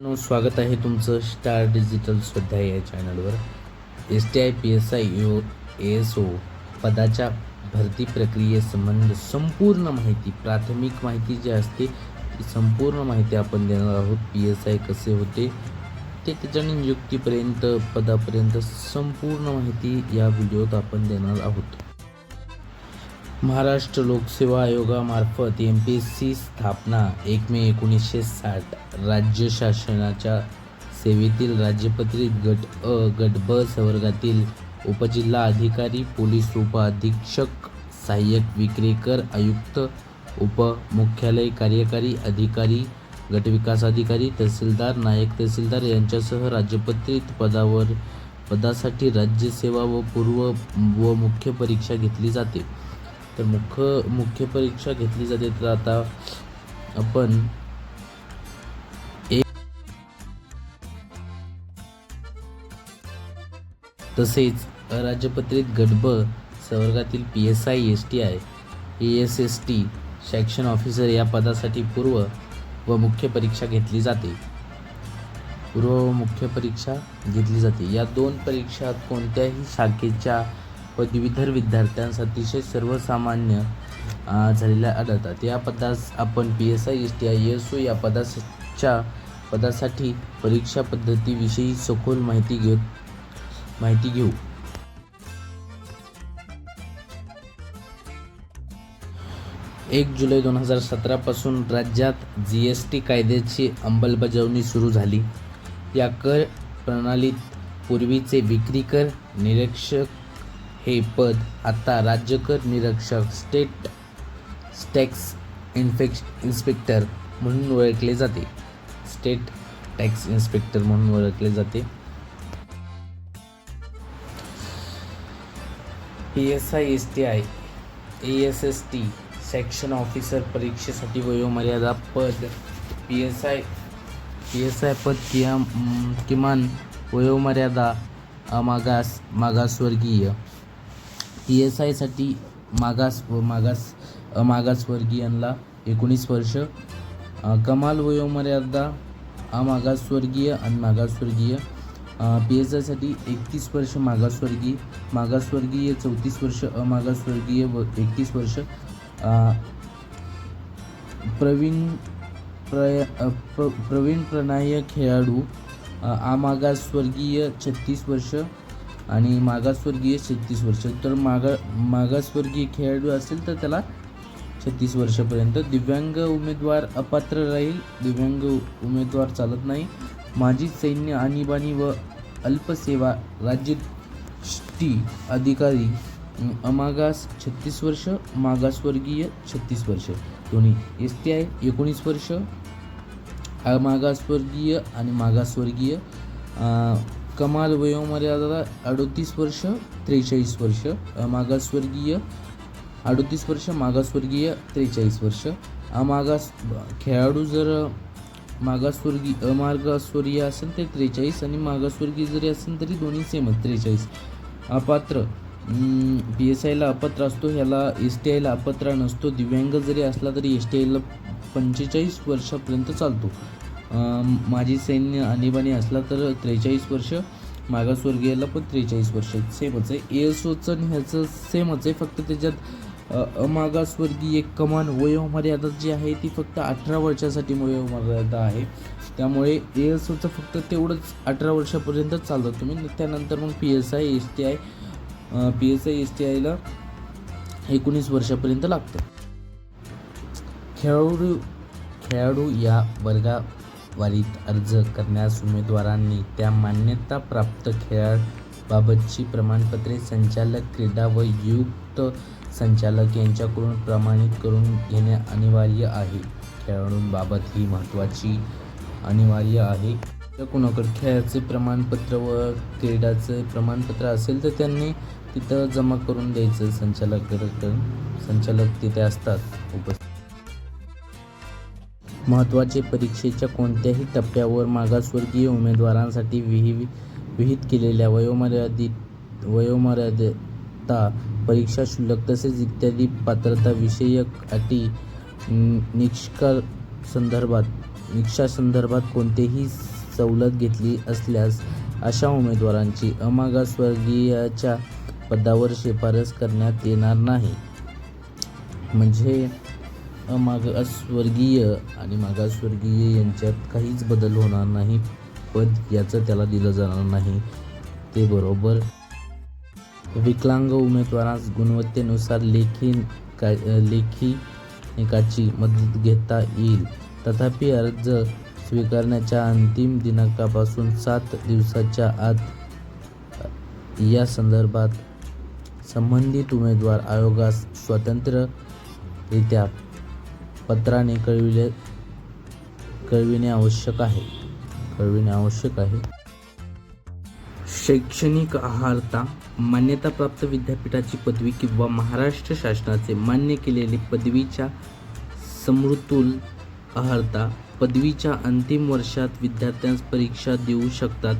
No, स्वागत आहे तुमचं स्टार डिजिटल सध्या या चॅनलवर. S T I P S I U A S O पदाच्या भरती प्रक्रियेसंबंध संपूर्ण माहिती प्राथमिक माहिती जी असते ती संपूर्ण माहिती आपण देणार आहोत. पी एस आय कसे होते ते त्याच्या नियुक्तीपर्यंत पदापर्यंत संपूर्ण माहिती या व्हिडिओत आपण देणार आहोत. महाराष्ट्र लोकसेवा आयोगामार्फत एम पी एस सी स्थापना एक मे एकोणीसशे साठ. राज्य शासनाच्या सेवेतील राज्यपत्रित गट अ गट ब संवर्गातील उपजिल्हा अधिकारी पोलीस उपअधीक्षक सहाय्यक विक्रेकर आयुक्त उपमुख्यालय कार्यकारी अधिकारी गटविकास अधिकारी तहसीलदार नायक तहसीलदार यांच्यासह राज्यपत्रित पदावर पदासाठी राज्यसेवा व पूर्व व मुख्य परीक्षा घेतली जाते. तर मुख्य मुख्य परीक्षा घेतली जाते. तर आता आपण एक तसेच अराज्यपत्रित गटब संवर्गातील P S I S T I A S S T शैक्षण officer या पदासाठी पूर्व व मुख्य परीक्षा घेतली जाते. पूर्व व मुख्य परीक्षा घेतली जाते. या दोन परीक्षा कोणत्याही शाखेच्या पदवीधर विद्यार्थ्यांस अतिशय सर्वसामान्य झालेल्या आढळतात. या पदास आपण P S I S T I S O या पदाच्या पदासाठी परीक्षा पद्धतीविषयी सखोल माहिती घेऊ माहिती घेऊ. एक जुलै दोन हजार सतरापासून राज्यात जी एस टी कायद्याची अंमलबजावणी सुरू झाली. या कर प्रणालीत पूर्वीचे विक्री कर निरीक्षक हे पद आता राज्यकर निरीक्षक स्टेट टॅक्स इन्फेक्श इन्स्पेक्टर म्हणून ओळखले जाते. स्टेट टॅक्स इन्स्पेक्टर म्हणून ओळखले जाते. P S I S T I A S S T section officer परीक्षेसाठी वयोमर्यादा पद. P S I P S I पद किया किमान वयोमर्यादा अमागास मागासवर्गीय. पी एस आयसाठी मागास व मागास मागासवर्गीयांना एकोणीस वर्ष. कमाल वयोमर्यादा अमागासवर्गीय आणि मागासवर्गीय. पी एस आयसाठी एकतीस वर्ष मागासवर्गीय. मागासवर्गीय चौतीस वर्ष अमागासवर्गीय व एकतीस वर्ष. प्रवीण प्रय प्र प्रवीण प्रणाय खेळाडू. अमागासवर्गीय छत्तीस वर्ष. आणि मागासवर्गीय छत्तीस वर्ष. तर मागा मागासवर्गीय खेळाडू असेल तर त्याला छत्तीस वर्षापर्यंत. दिव्यांग उमेदवार अपात्र राहील. दिव्यांग उमेदवार चालत नाही. माजी सैन्य आणीबाणी व अल्पसेवा राज्य टी अधिकारी अमागास छत्तीस वर्ष मागासवर्गीय छत्तीस वर्ष. दोन्ही एस टी आय एकोणीस वर्ष मागासवर्गीय आणि मागासवर्गीय कमाल वयोमर्यादा अडोतीस वर्ष त्रेचाळीस वर्ष मागासवर्गीय अडोतीस वर्ष मागासवर्गीय त्रेचाळीस वर्ष. अमागास खेळाडू जर मागासवर्गीय अमागासवर्गीय असेल तर त्रेचाळीस आणि मागासवर्गीय जरी असेल तरी दोन्ही सेमच त्रेचाळीस. अपात्र पी एस आयला अपात्र असतो ह्याला एस टी आयला अपात्र नसतो दिव्यांग जरी असला तरी एस टी आयला पंचेचाळीस वर्षापर्यंत चालतो. माझी सैन्य आणीबाणी असला तर त्रेचाळीस वर्ष मागासवर्गीयाला पण त्रेचाळीस वर्ष सेमच आहे. ए एस ओचं आणि ह्याचं सेमच आहे. फक्त त्याच्यात मागासवर्गीय अमागासवर्गीय कमान वयोमर्यादा जी आहे ती फक्त अठरा वर्षासाठी वयोमर्यादा आहे. त्यामुळे ए एस ओचं फक्त तेवढंच अठरा वर्षापर्यंत चालतं. तुम्ही त्यानंतर मग P S I S T I P S I S T आयला एकोणीस वर्षापर्यंत लागतं. खेळाडू खेळाडू या त्वरित अर्ज करण्यास उमेदवारांनी त्या मान्यताप्राप्त खेळाबाबतची प्रमाणपत्रे संचालक क्रीडा व युक्त संचालक यांच्याकडून प्रमाणित करून घेणे अनिवार्य आहे. खेळाडूंबाबत ही महत्त्वाची अनिवार्य आहे. जर कोणाकडे खेळाचे प्रमाणपत्र व क्रीडाचं प्रमाणपत्र असेल तर त्यांनी तिथं जमा करून द्यायचं. संचालक संचालक तिथे असतात. उपस्थित महत्त्वाचे परीक्षेच्या कोणत्याही टप्प्यावर मागासवर्गीय उमेदवारांसाठी विहि विहित केलेल्या वयोमर्यादित वयोमर्यादा परीक्षा शुल्क तसेच इत्यादी पात्रता विषयक अटी नि- निष्कर्ष संदर्भात कोणतेही सवलत घेतली असल्यास अशा उमेदवारांची अमागासवर्गीयाच्या पदावर शिफारस करण्यात येणार नाही. म्हणजे अमागासवर्गीय आणि मागासवर्गीय यांच्यात काहीच बदल होणार नाही. पद याचं त्याला दिलं जाणार नाही. ते बरोबर. विकलांग उमेदवारास गुणवत्तेनुसार लेखी का लेखी निकाची मदत घेता येईल. तथापि अर्ज स्वीकारण्याच्या अंतिम दिनांकापासून सात दिवसाच्या आत या संदर्भात संबंधित उमेदवार आयोगास स्वतंत्ररित्या पत्राने कळविले कळविणे आवश्यक आहे. कळविणे आवश्यक आहे. शैक्षणिक आहारता मान्यताप्राप्त विद्यापीठाची पदवी किंवा महाराष्ट्र शासनाचे मान्य केलेले पदवीच्या समृतुल अहर्ता पदवीच्या अंतिम वर्षात विद्यार्थ्यांस परीक्षा देऊ शकतात.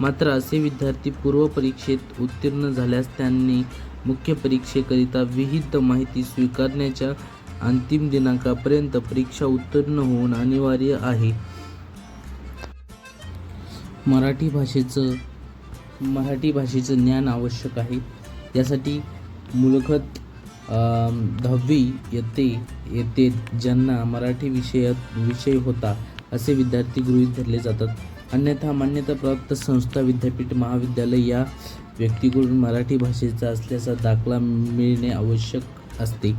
मात्र असे विद्यार्थी पूर्व परीक्षेत उत्तीर्ण झाल्यास त्यांनी मुख्य परीक्षेकरिता विहित माहिती स्वीकारण्याच्या अंतिम दिनांकापर्यंत परीक्षा उत्तीर्ण होऊन अनिवार्य आहे. मराठी भाषेचं मराठी भाषेचं ज्ञान आवश्यक आहे. यासाठी मुलखत दहावी येते येते ज्यांना मराठी विषयात विषय होता असे विद्यार्थी गृहीत धरले जातात. अन्यथा मान्यताप्राप्त संस्था विद्यापीठ महाविद्यालय या व्यक्तीकडून मराठी भाषेचा असल्याचा दाखला मिळणे आवश्यक असते.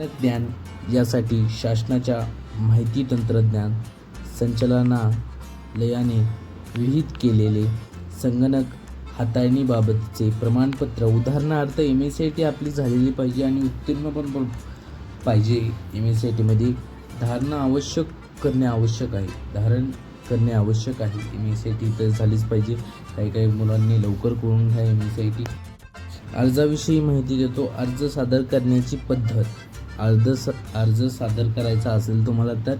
ज्ञान यासाठी शासनाच्या माहिती तंत्रज्ञान संचालनालयाने विहित केलेले संगणक हाताळणीबाबतचे प्रमाणपत्र. उदाहरणार्थ M S C I T आपली झालेली पाहिजे आणि उत्तीर्ण पण पाहिजे. एम एस सी आय टीमध्ये धारणा आवश्यक करणे आवश्यक आहे. धारण करणे आवश्यक आहे. M S C I T तर झालीच पाहिजे. काही काही मुलांनी लवकर करून घ्या M S C I T अर्जाविषयी माहिती देतो. अर्ज सादर करण्याची पद्धत. अर्ज स अर्ज सादर करायचा असेल तुम्हाला तर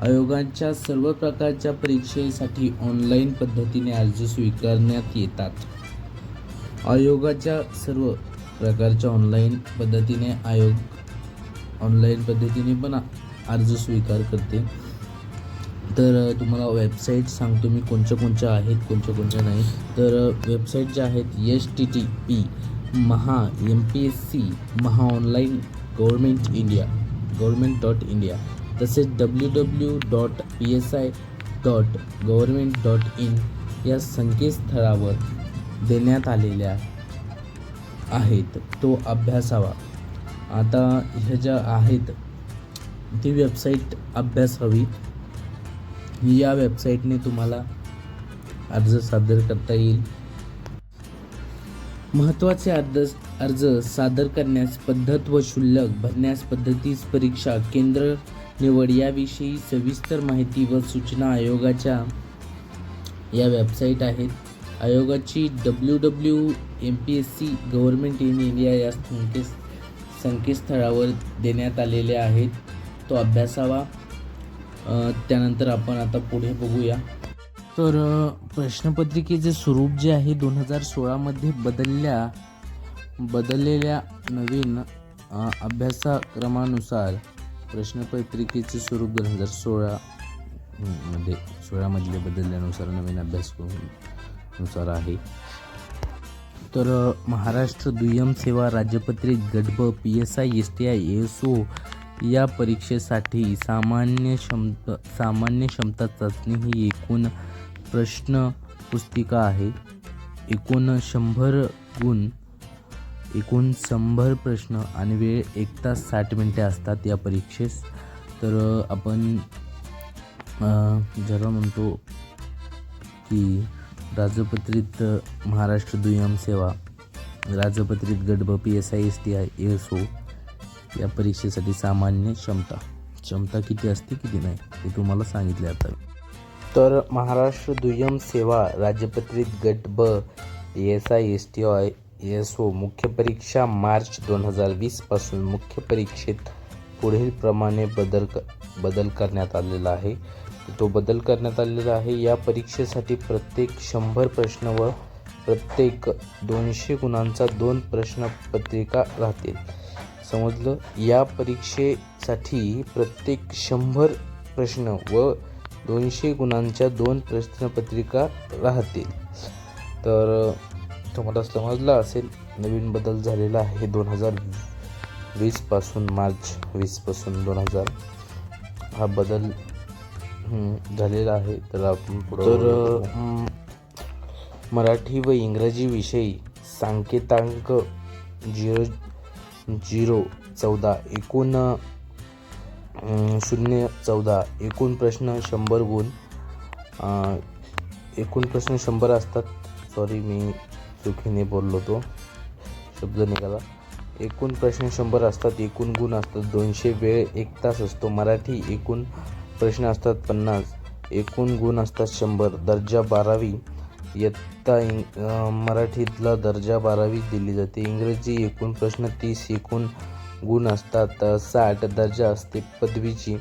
आयोगांच्या सर्व प्रकारच्या परीक्षेसाठी ऑनलाईन पद्धतीने अर्ज स्वीकारण्यात येतात. आयोगाच्या सर्व प्रकारच्या ऑनलाईन पद्धतीने आयोग ऑनलाईन पद्धतीने पण अर्ज स्वीकार करते तर तुम्हाला वेबसाईट सांगतो मी कोणत्या कोणत्या आहेत कोणत्या कोणत्या नाही. तर वेबसाईट ज्या आहेत H T T P Maha M P S C Maha online government India government dot India तसेच W W dot P S I dot government dot in या संकेतस्थळावर देण्यात आलेल्या आहेत. तो अभ्यासावा. आता ह्या ज्या आहेत ती वेबसाईट अभ्यासावी या वेबसाईटने तुम्हाला अर्ज सादर करता येईल. महत्त्वाचे अर्ज अर्ज सादर करण्यास पद्धत व शुल्क भरण्यास पद्धतीस परीक्षा केंद्र निवड याविषयी सविस्तर माहिती व सूचना आयोगाच्या या वेबसाईट आहेत. आयोगाची W W M P S C government in India या संकेत संकेतस्थळावर देण्यात आलेल्या आहेत. तो अभ्यासावा. त्यानंतर आपण आता पुढे बघूया. तर प्रश्नपत्रिकेचे स्वरूप जे आहे दोन हजार सोळामध्ये बदलल्या बदललेल्या नवीन अभ्यासक्रमानुसार प्रश्नपत्रिकेचे स्वरूप दोन हजार सोळा मध्ये सोळामधले बदलल्यानुसार नवीन अभ्यासक्रमानुसार आहे. तर महाराष्ट्र दुय्यम सेवा राजपत्रित गटब P S I S T I S O या परीक्षेसाठी सामान्य क्षमता सामान्य क्षमता चाचणी ही एकूण प्रश्न पुस्तिका आहे. एकूण शंभर गुण एकूण शंभर प्रश्न आणि वेळ एक तास साठ मिनटे असतात या परीक्षेस. तर आपण जरा ज्याला म्हणतो की राजपत्रित महाराष्ट्र दुय्यम सेवा राजपत्रित गडब P S I S T I S O या परीक्षेसाठी सामान्य क्षमता. क्षमता किती असते किती नाही हे तुम्हाला सांगितले आता तर महाराष्ट्र दुय्यम सेवा राज्यपत्रित गट ब S I S T I S O मुख्य परीक्षा मार्च दोन हजार वीसपासून मुख्य परीक्षेत पुढील प्रमाणे बदल क बदल करण्यात आलेला आहे. तो बदल करण्यात आलेला आहे. या परीक्षेसाठी प्रत्येक शंभर प्रश्न व प्रत्येक दोनशे गुणांचा दोन प्रश्नपत्रिका राहतील. समजलं? या परीक्षेसाठी प्रत्येक शंभर प्रश्न व दोनशे गुणांच्या दोन प्रश्नपत्रिका राहतील. तर तुम्हाला समजलं असेल नवीन बदल झालेला आहे दोन हजार वीसपासून मार्च वीसपासून दोन हजार. हा बदल झालेला आहे. तर आपण तर मराठी व इंग्रजी विषयी सांकेतांक झिरो झिरो चौदा एकूण शून्य चौदा एकूण प्रश्न शंभर गुण एकूण प्रश्न शंभर असतात. सॉरी मी चुकीने बोललो तो. शब्द निघाला. एकूण प्रश्न शंभर असतात एकूण गुण असतात दोनशे वेळ एक तास असतो. मराठी एकूण प्रश्न असतात पन्नास एकूण गुण असतात शंभर. दर्जा बारावी इयत्ता इंग मराठीतला दर्जा बारावी दिली जाते. इंग्रजी एकूण प्रश्न तीस एकूण गुण असतात साठ. दर्जा असते पदवीची.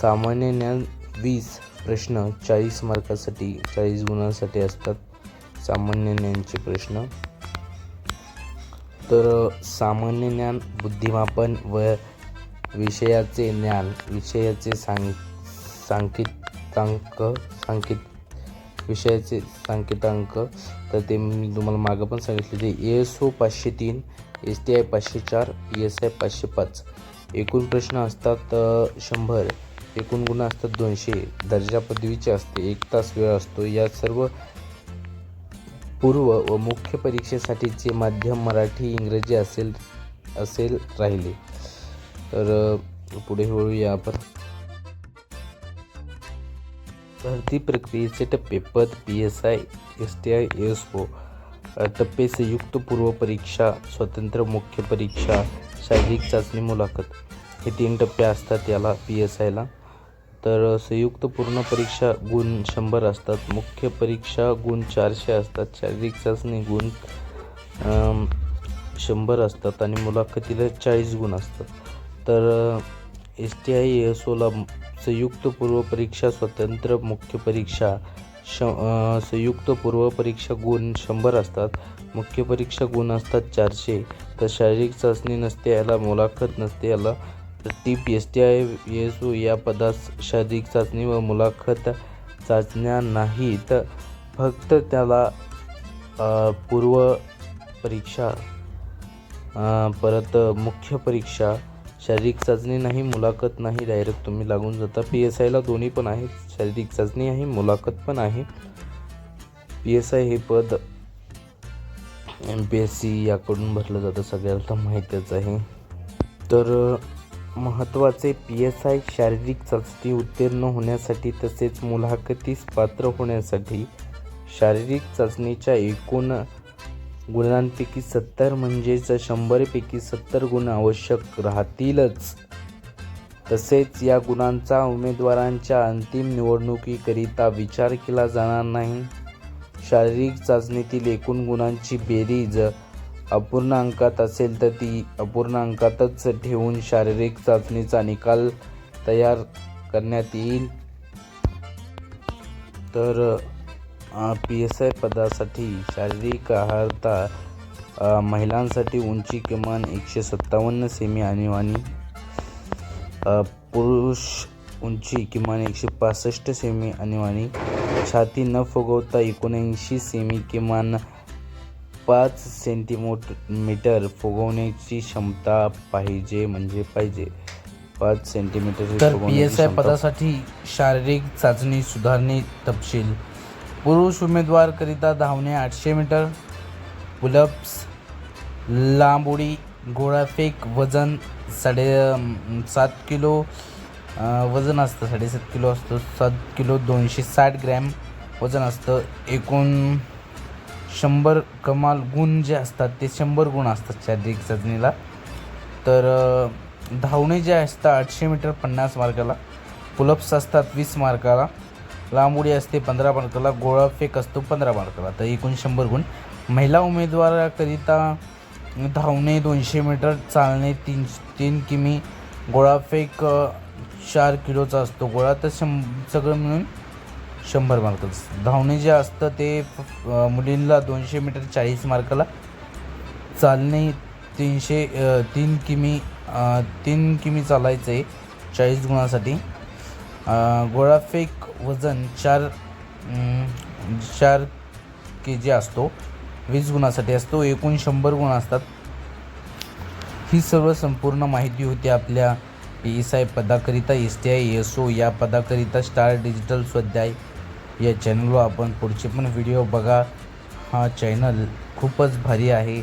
सामान्य ज्ञान वीस प्रश्न चाळीस मार्कासाठी चाळीस गुणांसाठी असतात. सामान्य ज्ञानचे प्रश्न. तर सामान्य ज्ञान बुद्धिमापन व विषयाचे ज्ञान विषयाचे सांग सांकेतांक सांकेत विषयाचे सांकेतांक. तर ते मी तुम्हाला मागं पण सांगितले ते एस ओ पाचशे तीन एस टी आय पाचशे चार एस आय पाचशे पाच. एकूण प्रश्न असतात शंभर. एकूण गुण असतात दोनशे. दर्जा पदवीचे असते. एक तास वेळ असतो. या सर्व पूर्व व मुख्य परीक्षेसाठीचे माध्यम मराठी इंग्रजी असेल असेल राहिले. तर पुढे वळूया आपण. भरती प्रक्रियेचे टप्पे पद P S I S T I S O टप्पे संयुक्त पूर्व परीक्षा स्वतंत्र मुख्य परीक्षा शारीरिक चाचणी मुलाखत. हे तीन टप्पे असतात याला पी एस आयला तर संयुक्त पूर्ण परीक्षा गुण शंभर असतात. मुख्य परीक्षा गुण चारशे असतात. शारीरिक चाचणी गुण शंभर असतात आणि मुलाखतीला चाळीस गुण असतात. तर एस टी आय एस ओला संयुक्त पूर्व परीक्षा स्वतंत्र मुख्य परीक्षा श संयुक्त पूर्व परीक्षा गुण शंभर असतात. मुख्य परीक्षा गुण असतात चारशे. तर शारीरिक चाचणी नसते याला मुलाखत नसते याला तर P S T I S O या पदास शारीरिक चाचणी व मुलाखत चाचण्या नाहीत. फक्त त्याला पूर्व परीक्षा परत मुख्य परीक्षा शारीरिक चाचणी नाही मुलाखत नाही डायरेक्ट तुम्ही लागून जाता. पी एस आयला दोन्ही पण आहेत. शारीरिक चाचणी आहे मुलाखत पण आहे. पी एस आय हे पद एम पी एस सी याकडून भरलं जातं सगळ्याला माहीतच आहे. तर महत्त्वाचे पी एस आय शारीरिक चाचणी उत्तीर्ण होण्यासाठी तसेच मुलाखतीस पात्र होण्यासाठी शारीरिक चाचणीच्या एकूण गुणांपैकी सत्तर म्हणजेच शंभरपैकी सत्तर गुण आवश्यक राहतीलच. तसेच या गुणांचा उमेदवारांच्या अंतिम निवडणुकीकरिता विचार केला जाणार नाही. शारीरिक चाचणीतील एकूण गुणांची बेरीज अपूर्ण अंकात असेल तर ती अपूर्णांकातच ठेवून शारीरिक चाचणीचा निकाल तयार करण्यात येईल. तर पी एस आय पदासाठी शारीरिक आहारता महिलांसाठी उंची किमान एकशे सत्तावन्न सेमी आणीबाणी पुरुष उंची किमान एकशे पासष्ट सेमी आणीबाणी छाती न फुगवता एकोणऐंशी सेमी किमान पाच सेंटीमोट मीटर फुगवण्याची क्षमता पाहिजे म्हणजे पाहिजे. पाच सेंटीमीटर तर पी एस आय पदासाठी शारीरिक चाचणी सुधारणे तपशील. पुरुष उमेदवारकरिता धावणे आठशे मीटर पुलप्स लांब उडी गोळाफेक वजन साडे सात किलो वजन असतं साडेसात किलो असतं सात किलो दोनशे साठ ग्रॅम वजन असतं एकूण शंभर कमाल गुण जे असतात ते शंभर गुण असतात शारीरिक चाचणीला तर धावणे जे असतात आठशे मीटर पन्नास मार्काला पुलप्स असतात वीस मार्काला लांब उडी असते पंधरा मार्काला गोळाफेक असतो पंधरा मार्काला. तर एकूण शंभर गुण. महिला उमेदवाराकरिता धावणे दोनशे मीटर चालणे तीन तीन किमी गोळाफेक चार किलोचा असतो गोळा. तर शं सगळं मिळून शंभर मार्काचं धावणे जे असतं ते मुलींना दोनशे मीटर चाळीस मार्काला चालणे तीनशे तीन किमी तीन किमी चालायचं आहे चाळीस गुणासाठी. गोळाफेक वजन चार चार के जी असतो. वीस गुणासाठी असतो. एकूण शंभर गुण असतात. ही सर्व संपूर्ण माहिती होती आपल्या P S I पदाकरिता S T I S O या पदाकरिता स्टार डिजिटल स्वाध्याय. या चॅनलवर आपण पुढचे पण व्हिडिओ बघा. हा चॅनल खूपच भारी आहे.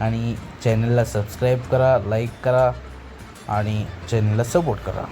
आणि चॅनलला सबस्क्राईब करा लाईक करा आणि चॅनलला सपोर्ट करा.